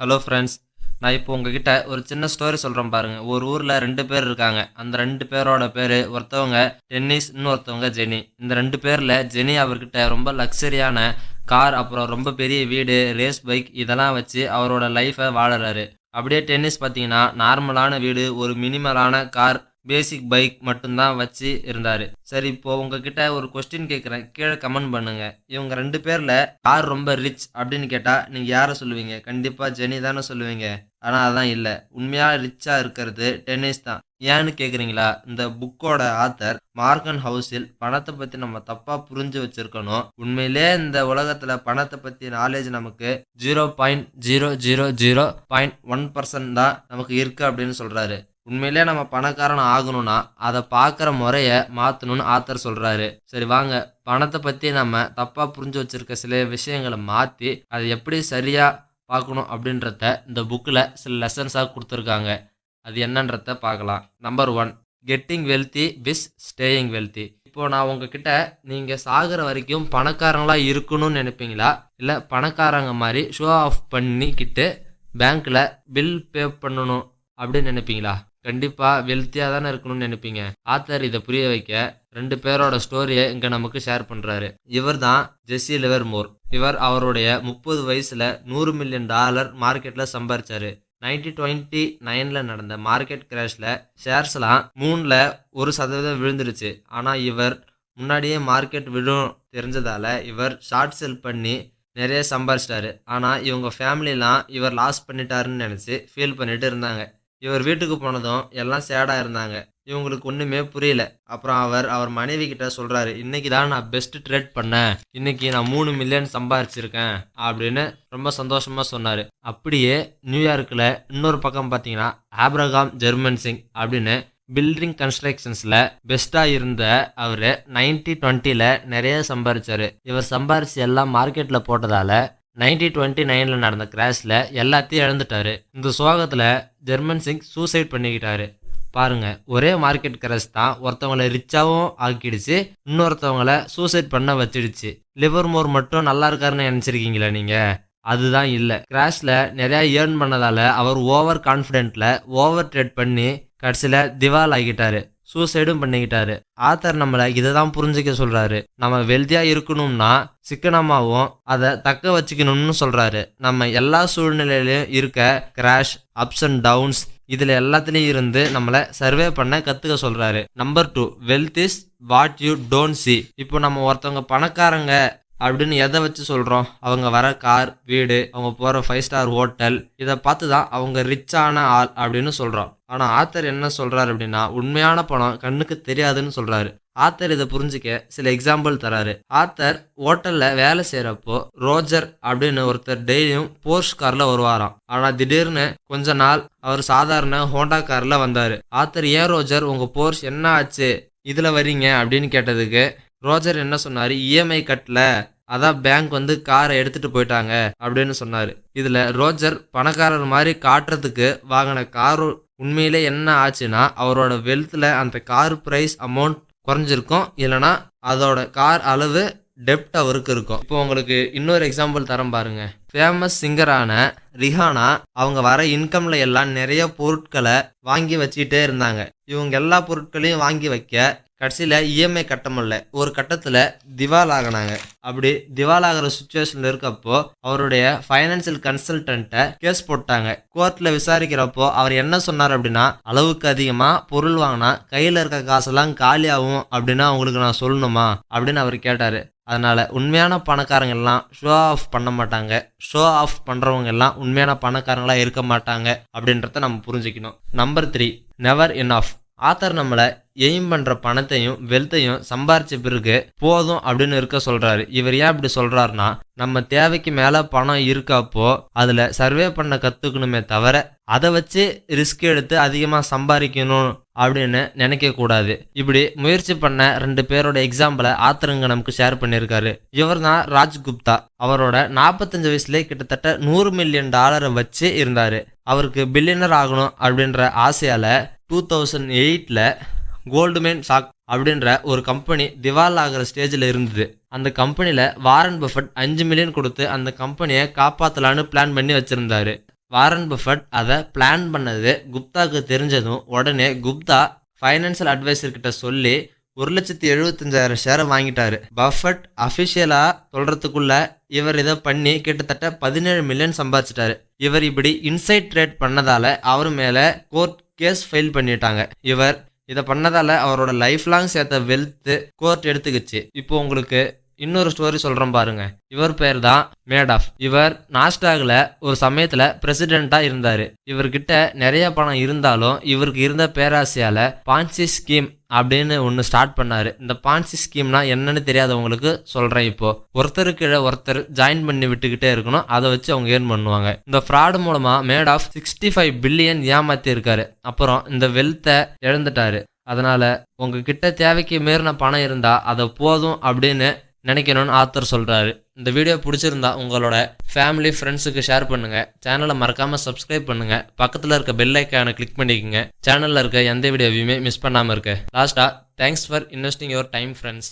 Hello friends நான் இப்போ உங்ககிட்ட ஒரு சின்ன ஸ்டோரி சொல்கிறேன் பாருங்கள் ஒரு ஊரில் ரெண்டு பேர் இருக்காங்க. அந்த ரெண்டு பேரோட பேர் ஒருத்தவங்க டென்னிஸ் இன்னொருத்தவங்க ஜெனி இந்த ரெண்டு பேரில் ஜெனி அவர்கிட்ட ரொம்ப லக்ஸரியான கார் அப்புறம் ரொம்ப பெரிய வீடு ரேஸ் பைக் இதெல்லாம் வச்சு அவரோட லைஃப்பை வாழறாரு. அப்படியே டென்னிஸ் பார்த்தீங்கன்னா நார்மலான வீடு ஒரு மினிமலான கார் பேசிக் பைக் மட்டும்தான் வச்சு இருந்தார். சரி இப்போ உங்ககிட்ட ஒரு கொஸ்டின் கேட்குறேன் கீழே கமெண்ட் பண்ணுங்க. இவங்க ரெண்டு பேரில் யார் ரொம்ப ரிச் அப்படின்னு கேட்டால் நீங்கள் யாரை சொல்லுவீங்க? கண்டிப்பாக ஜெனி தானே சொல்லுவீங்க. ஆனால் அதான் இல்லை. உண்மையாக ரிச்சாக இருக்கிறது டென்னிஸ் தான். ஏன்னு கேட்குறீங்களா இந்த புக்கோட ஆத்தர் மார்கன் ஹவுஸில் பணத்தை பற்றி நம்ம தப்பாக புரிஞ்சு வச்சுருக்கணும். உண்மையிலே இந்த உலகத்தில் பணத்தை பற்றி நாலேஜ் நமக்கு zero point zero zero zero point one percent தான் நமக்கு இருக்குது அப்படின்னு சொல்கிறாரு உண்மையிலே நம்ம பணக்காரன் ஆகணும்னா அதை பார்க்குற முறையை மாற்றணும்னு ஆத்தர் சொல்கிறாரு சரி வாங்க. பணத்தை பற்றி நம்ம தப்பாக புரிஞ்சு வச்சுருக்க சில விஷயங்களை மாற்றி அதை எப்படி சரியாக பார்க்கணும் அப்படின்றத இந்த புக்கில் சில லெசன்ஸாக கொடுத்துருக்காங்க. அது என்னன்றத பார்க்கலாம். Number one getting wealthy vs staying wealthy இப்போ நான் உங்ககிட்ட நீங்கள் சாகிற வரைக்கும் பணக்காரங்களாக இருக்கணும்னு நினைப்பீங்களா? இல்லை பணக்காரங்க மாதிரி ஷோ ஆஃப் பண்ணிக்கிட்டு பேங்க்கில் பில் பே பண்ணணும் அப்படின்னு நினைப்பீங்களா? கண்டிப்பாக வெல்த்தியாக தானே இருக்கணும்னு நினைப்பீங்க. ஆத்தர் இதை புரிய வைக்க ரெண்டு பேரோட ஸ்டோரியை இங்கே நமக்கு ஷேர் பண்ணுறாரு இவர் தான் ஜெஸ்ஸி லிவர்மோர் இவர் அவருடைய முப்பது வயசில் நூறு மில்லியன் டாலர் மார்க்கெட்டில் சம்பாரிச்சார். நைன்டி டுவெண்ட்டி நைனில் நடந்த மார்க்கெட் கிராஷில் ஷேர்ஸ்லாம் மூணில் ஒரு சதவீதம் விழுந்துருச்சு. ஆனால் இவர் முன்னாடியே மார்க்கெட் விழும் தெரிஞ்சதால் இவர் ஷார்ட் செல் பண்ணி நிறைய சம்பாரிச்சிட்டாரு. ஆனால் இவங்க ஃபேமிலிலாம் இவர் லாஸ் பண்ணிட்டாருன்னு நினச்சி ஃபீல் பண்ணிட்டு இருந்தாங்க. இவர் வீட்டுக்கு போனதும் எல்லாம் சேடாக இருந்தாங்க. இவங்களுக்கு ஒன்றுமே புரியல. அப்புறம் அவர் அவர் மனைவி கிட்ட சொல்கிறாரு இன்னைக்கு தான் நான் பெஸ்ட்டு ட்ரேட் பண்ணேன். இன்னைக்கு நான் மூணு மில்லியன் சம்பாரிச்சிருக்கேன். அப்படின்னு ரொம்ப சந்தோஷமாக சொன்னார். அப்படியே நியூயார்க்கில் இன்னொரு பக்கம் பார்த்தீங்கன்னா ஆப்ரகாம் ஜெர்மன் சிங் அப்படின்னு பில்டிங் கன்ஸ்ட்ரக்ஷன்ஸில் பெஸ்ட்டாக இருந்த அவர் நைன்டி டுவெண்ட்டியில் நிறைய சம்பாரிச்சார். இவர் சம்பாரிச்சு எல்லாம் மார்க்கெட்டில் போட்டதால் நைன்டீன் டுவெண்ட்டி நைனில் நடந்த கிராஷில் எல்லாத்தையும் இழந்துட்டாரு. இந்த சோகத்தில் ஜெர்மன் சிங் சூசைட் பண்ணிக்கிட்டாரு. பாருங்கள் ஒரே மார்க்கெட் கிராஷ் தான் ஒருத்தவங்கள ரிச்சாகவும் ஆக்கிடுச்சு இன்னொருத்தவங்களை சூசைட் பண்ண வச்சிடுச்சு. லிவர் மோர் மட்டும் நல்லா இருக்காருன்னு நினச்சிருக்கீங்களா நீங்கள் அதுதான் இல்லை. கிராஷில் நிறையா ஏர்ன் பண்ணதால் அவர் ஓவர் கான்ஃபிடென்ட்டில் ஓவர் ட்ரேட் பண்ணி கடைசியில் திவால் ஆகிட்டாரு. சூசைடும் பண்ணிக்கிட்டாரு. ஆத்தர் நம்மளை இதை தான் புரிஞ்சுக்க சொல்கிறாரு நம்ம வெல்தியாக இருக்கணும்னா சிக்கனமாகவும் அதை தக்க வச்சுக்கணும்னு சொல்கிறாரு நம்ம எல்லா சூழ்நிலையிலையும் இருக்க கிராஷ் அப்ஸ் அண்ட் டவுன்ஸ் இதில் எல்லாத்துலேயும் இருந்து நம்மளை சர்வே பண்ண கற்றுக்க சொல்கிறாரு number two wealth is what you don't see இப்போ நம்ம ஒருத்தவங்க பணக்காரங்க அப்படின்னு எதை வச்சு சொல்கிறோம் அவங்க வர கார் வீடு அவங்க போகிற ஃபைவ் ஸ்டார் ஹோட்டல் இதை பார்த்து தான் அவங்க ரிச்சான ஆள் அப்படின்னு சொல்கிறோம் ஆனால் ஆத்தர் என்ன சொல்கிறாரு அப்படின்னா உண்மையான பணம் கண்ணுக்கு தெரியாதுன்னு சொல்கிறாரு ஆத்தர் இதை புரிஞ்சுக்க சில எக்ஸாம்பிள் தராரு. ஆத்தர் ஹோட்டலில் வேலை செய்கிறப்போ ரோஜர் அப்படின்னு ஒருத்தர் டெய்லியும் போர்ஷ் காரில் வருவாராம். ஆனால் திடீர்னு கொஞ்ச நாள் அவர் சாதாரண ஹோண்டா காரில் வந்தார். ஆத்தர் ஏன் ரோஜர் உங்கள் போர்ஷ் என்ன ஆச்சு? இதில் வரீங்க அப்படின்னு கேட்டதுக்கு ரோஜர் என்ன சொன்னார்? இஎம்ஐ கட்டல. அதான் பேங்க் வந்து காரை எடுத்துட்டு போயிட்டாங்க அப்படின்னு சொன்னார். இதில் ரோஜர் பணக்காரர் மாதிரி காட்டுறதுக்கு வாங்கின காரு உண்மையிலே என்ன ஆச்சுன்னா அவரோட வெல்த்தில் அந்த கார் ப்ரைஸ் அமௌண்ட் குறைஞ்சிருக்கும். இல்லைனா அதோட கார் அளவு டெப்ட் அவருக்கு இருக்கும். இப்போ உங்களுக்கு இன்னொரு எக்ஸாம்பிள் தரம் பாருங்க. ஃபேமஸ் சிங்கரான ரிஹானா அவங்க வர இன்கம்ல எல்லாம் நிறைய பொருட்களை வாங்கி வச்சுக்கிட்டே இருந்தாங்க. இவங்க எல்லா பொருட்களையும் வாங்கி வைக்க கடைசியில் இஎம்ஐ கட்ட முடியல. ஒரு கட்டத்தில் திவால் ஆகினாங்க அப்படி திவால் ஆகிற சுச்சுவேஷனில் இருக்கப்போ அவருடைய ஃபைனான்சியல் கன்சல்டண்ட்டை கேஸ் போட்டாங்க. கோர்ட்டில் விசாரிக்கிறப்போ அவர் என்ன சொன்னார் அப்படின்னா அளவுக்கு அதிகமாக பொருள் வாங்கினா கையில் இருக்க காசெல்லாம் காலியாகும் அப்படின்னு அவங்களுக்கு நான் சொல்லணுமா? அப்படின்னு அவர் கேட்டார். அதனால் உண்மையான பணக்காரங்க எல்லாம் ஷோ ஆஃப் பண்ண மாட்டாங்க. ஷோ ஆஃப் பண்ணுறவங்க எல்லாம் உண்மையான பணக்காரங்களாக இருக்க மாட்டாங்க அப்படின்றத நம்ம புரிஞ்சுக்கணும். Number three never in of author நம்மளை எய்ம் பண்ணுற பணத்தையும் வெல்த்தையும் சம்பாரிச்ச பிறகு போதும் அப்படின்னு இருக்க சொல்கிறாரு இவர் ஏன் இப்படி சொல்கிறாருன்னா நம்ம தேவைக்கு மேலே பணம் இருக்கப்போ அதில் சர்வே பண்ண கற்றுக்கணுமே தவிர அதை வச்சு ரிஸ்க் எடுத்து அதிகமாக சம்பாதிக்கணும் அப்படின்னு நினைக்கக்கூடாது இப்படி முயற்சி பண்ண ரெண்டு பேரோட எக்ஸாம்பிளை ஆத்திரங்க நமக்கு ஷேர் பண்ணியிருக்காரு. இவர் தான் ராஜ்குப்தா. அவரோட நாற்பத்தஞ்சு வயசுலேயே கிட்டத்தட்ட நூறு மில்லியன் டாலரை வச்சு இருந்தார். அவருக்கு பில்லியனர் ஆகணும் அப்படின்ற ஆசையால் டூ தௌசண்ட் எயிட்டில் கோல்டுமேன் சாக் அப்படின்ற ஒரு கம்பெனி திவால் ஆகிற ஸ்டேஜில் இருந்தது. அந்த கம்பெனியில் வாரன் பஃபட் அஞ்சு மில்லியன் கொடுத்து அந்த கம்பெனியை காப்பாற்றலான்னு பிளான் பண்ணி வச்சுருந்தாரு. வாரன் பஃபட் அதை பிளான் பண்ணது குப்தாவுக்கு தெரிஞ்சதும் உடனே குப்தா ஃபைனான்சியல் அட்வைசர் கிட்ட சொல்லி ஒரு லட்சத்தி எழுபத்தஞ்சாயிரம் ஷேரை வாங்கிட்டாரு. பஃபட் அஃபிஷியலாக சொல்கிறதுக்குள்ள இவர் இதை பண்ணி கிட்டத்தட்ட பதினேழு மில்லியன் சம்பாதிச்சிட்டாரு. இவர் இப்படி இன்சைட் ட்ரேட் பண்ணதால அவர் மேலே கோர்ட் கேஸ் ஃபைல் பண்ணிட்டாங்க. இவர் இதை பண்ணதால அவரோட லைஃப் லாங் சேர்த்த வெல்த் கோர்ட் எடுத்துக்கிச்சு. இப்போ உங்களுக்கு இன்னொரு ஸ்டோரி சொல்கிறோம் பாருங்க. இவர் பேர் தான் மேடாஃப். இவர் நாஸ்டாகில் ஒரு சமயத்தில் பிரசிடெண்ட்டாக இருந்தார். இவர்கிட்ட நிறைய பணம் இருந்தாலும் இவருக்கு இருந்த பேராசையால் பான்சி ஸ்கீம் அப்படின்னு ஒன்று ஸ்டார்ட் பண்ணார். இந்த பான்சி ஸ்கீம்னா என்னன்னு தெரியாதவங்களுக்கு சொல்கிறேன் இப்போ. ஒருத்தருக்கு கீழே ஒருத்தர் ஜாயின் பண்ணி விட்டுக்கிட்டே இருக்கணும். அதை வச்சு அவங்க ஏர்ன் பண்ணுவாங்க. இந்த ஃப்ராடு மூலமாக Madoff sixty five billion ஏமாற்றியிருக்காரு இருக்காரு. அப்புறம் இந்த வெல்த்தை இழந்துட்டாரு. அதனால் உங்ககிட்ட தேவைக்கு மீறின பணம் இருந்தால் அதை போதும் அப்படின்னு நினைக்கணும்னு ஆத்தர் சொல்கிறாரு இந்த வீடியோ பிடிச்சிருந்தா உங்களோட ஃபேமிலி ஃப்ரெண்ட்ஸுக்கு ஷேர் பண்ணுங்கள் சேனலை மறக்காமல் சப்ஸ்கிரைப் பண்ணுங்க. பக்கத்தில் இருக்க பெல் ஐக்கானை கிளிக் பண்ணிக்கோங்க. சேனலில் இருக்க எந்த வீடியோவையுமே மிஸ் பண்ணாமல் இருக்க. லாஸ்ட்டாக thanks for investing your time friends